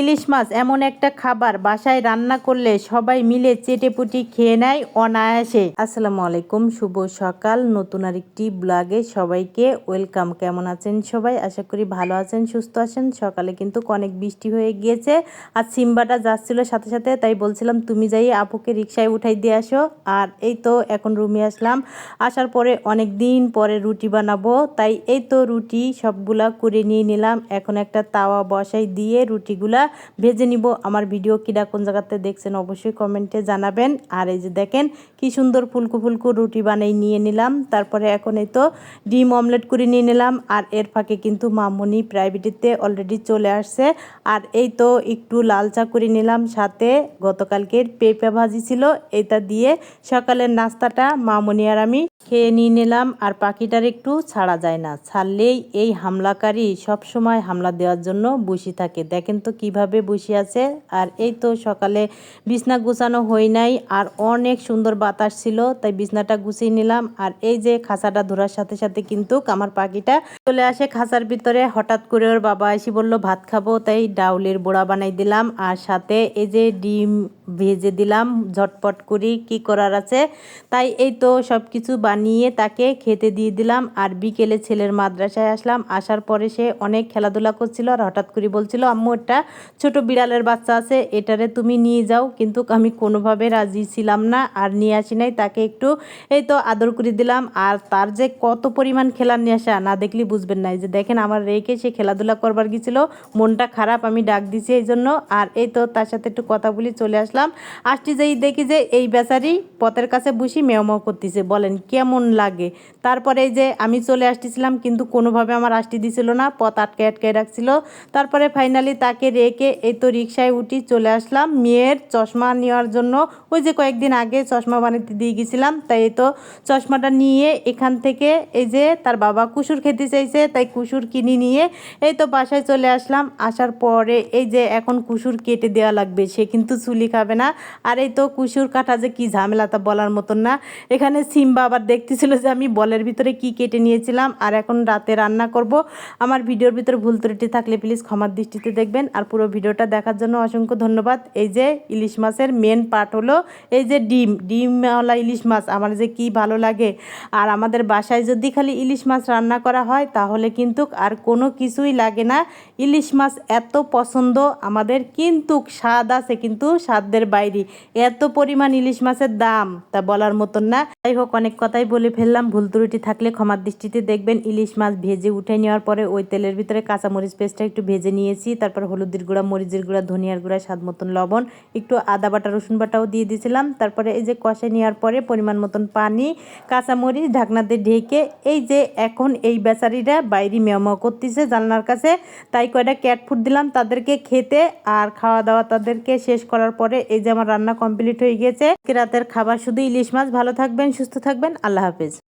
ইলিশ মাছ এমন একটা খাবার বাসায় রান্না করলে সবাই মিলে চেটেপুটি খেয়ে নেয় অনায়াসে। আসসালামু আলাইকুম, শুভ সকাল। নতুন আরেকটি ব্লগে সবাইকে ওয়েলকাম। কেমন আছেন সবাই? আশা করি ভালো আছেন, সুস্থ আছেন। সকালে কিন্তু অনেক বৃষ্টি হয়ে গিয়েছে। আর সিম্বাটা যাচ্ছিল সাথে সাথে, তাই বলছিলাম, তুমি যাই আপুকে রিক্সায় উঠাই দিয়ে আসো। আর এই তো এখন রুমে আসলাম। আসার পরে অনেক দিন পরে রুটি বানাবো, তাই এই তো রুটি সবগুলা করে নিয়ে নিলাম। এখন একটা তাওয়া বসাই দিয়ে রুটিগুলা ভেজে নিব। আমার ভিডিও কিরা কোন জায়গাতে দেখছেন অবশ্যই কমেন্টে জানাবেন। আর এই যে দেখেন, কি সুন্দর ফুলকু ফুলকু রুটি বানাই নিয়ে নিলাম। তারপরে এখন এই তো ডিম অমলেট করে নিয়ে নিলাম। আর এর ফাঁকে কিন্তু মামনি প্রাইভেটিতে অলরেডি চলে আসছে। আর এই তো একটু লাল চা করে নিলাম সাথে। গতকালকের পেঁপে ভাজি ছিল, এটা দিয়ে সকালের নাস্তাটা মামনি আর আমি খেয়ে নিয়ে নিলাম। আর পাখিটার একটু ছাড়া যায় না। ছাড়লেই এই হামলাকারী সব সময় হামলা দেওয়ার জন্য বসে থাকে। দেখেন তো কীভাবে বসে আছে। আর এই তো সকালে বিছনা গুছানো হয় নাই, আর অনেক সুন্দর বাতাস ছিল, তাই বিছনাটা গুছিয়ে নিলাম। আর এই যে খাঁচাটা ধরার সাথে সাথে কিন্তু আমার পাখিটা চলে আসে খাঁচার ভিতরে। হঠাৎ করে ওর বাবা এসে বলল, ভাত খাব? তাই ডাউলের বড়া বানাই দিলাম। আর সাথে এই যে ডিম ভেজে দিলাম, ঝটপট করি কি করার আছে। তাই এই তো সব কিছু বানিয়ে তাকে খেতে দিয়ে দিলাম। আর বিকেলে ছেলের মাদ্রাসায় আসলাম। আসার পরে সে অনেক খেলাধুলা করছিল। আর হঠাৎ করে বলছিল, আম্মু, একটা ছোট বিড়ালের বাচ্চা আছে, এটারে তুমি নিয়ে যাও। কিন্তু আমি কোনোভাবে রাজি ছিলাম না আর নিয়ে আসি নাই, তাকে একটু এই তো আদর করে দিলাম। আর তার যে কত পরিমাণ খেলার নিয়ে আসা না দেখলে বুঝবেন না। যে দেখেন আমার রেখে সে খেলাধুলা করবার গিয়েছিল মনটা খারাপ, আমি ডাক দিছি এই জন্য। আর এই তো তার সাথে একটু কথা বলি, চলে আসলাম। আসছি যেই দেখি যে এই বেচারি পথের কাছে বসি মেও মেও করতেছে। বলেন, কেমন লাগে? তারপরে এই যে আমি চলে আসতেছিলাম, কিন্তু কোনোভাবে আমার আসতে দিছিল না, পথ আটকে আটকে রাখছিল। তারপরে ফাইনালি তাকে রেখে এই তো রিক্সায় উঠি চলে আসলাম। মেয়ের চশমা নেওয়ার জন্য ওই যে কয়েকদিন আগে চশমা বানাতে দিয়ে গেছিলাম, তাই তো চশমাটা নিয়ে এখান থেকে এই যে তার বাবা কুসুর খেতে চাইছে, তাই কুসুর কিনে নিয়ে এই তো বাসায় চলে আসলাম। আসার পরে এই যে এখন কুসুর কেটে দেওয়া লাগবে, সে কিন্তু চুলি খাবে না। আর এই তো কুসুর কাটা যে কি ঝামেলা তা বলার মতন না। এখানে সিম্বা আবার দেখতেছিল যে আমি বলের ভিতরে কি কেটে নিয়েছিলাম, আর এখন রাতে রান্না করব। আমার ভিডিওর ভিতরে ভুল ত্রুটি থাকলে প্লিজ ক্ষমার দৃষ্টিতে দেখবেন। আর পুরো ভিডিওটা দেখার জন্য অসংখ্য ধন্যবাদ। এই যে ইলিশ মাছের মেন পার্ট হলো এই যে ডিম, ডিমওয়ালা ইলিশ মাছ, আমার যে কি ভালো লাগে। আর আমাদের বাসায় যদি খালি ইলিশ মাছ রান্না করা হয়, তাহলে কিন্তু আর কোনো কিছুই লাগে না। ইলিশ মাছ এত পছন্দ আমাদের, কিন্তু স্বাদ আছে, কিন্তু স্বাদের বাইরে। এত পরিমাণ ইলিশ মাছের দাম, তা বলার মতন না। যাই হোক, অনেক কথাই বলে ফেললাম। ভুল ত্রুটি থাকলে ক্ষমার দৃষ্টিতে দেখবেন। ইলিশ মাছ ভেজে উঠে নেওয়ার পরে ওই তেলের ভিতরে কাঁচামরিচ পেস্টটা একটু ভেজে নিয়েছি, তারপর হলুদের গুঁড়া, মরিচের গুঁড়া, ধনিয়ার গুঁড়া, স্বাদ মতন লবণ, একটু আদা বাটা, রসুন বাটাও দিয়ে দিয়েছিলাম। তারপরে এই যে কষে নেওয়ার পরে পরিমাণ মতন পানি, কাঁচামরিচ ঢাকনাতে ঢেকে এই যে এখন এই বেচারিরা বাইরে মেয়মাও করতেছে জানলার কাছে, তাই কয়টা ক্যাট ফুড দিলাম তাদেরকে খেতে আর খাওয়া দাওয়া তাদেরকে শেষ করার পরে এই যে আমার রান্না কমপ্লিট হয়ে গেছে। রাতের খাবার শুধু ইলিশ মাছ। ভালো থাকবেন, সুস্থ থাকবেন। আল্লাহ হাফেজ।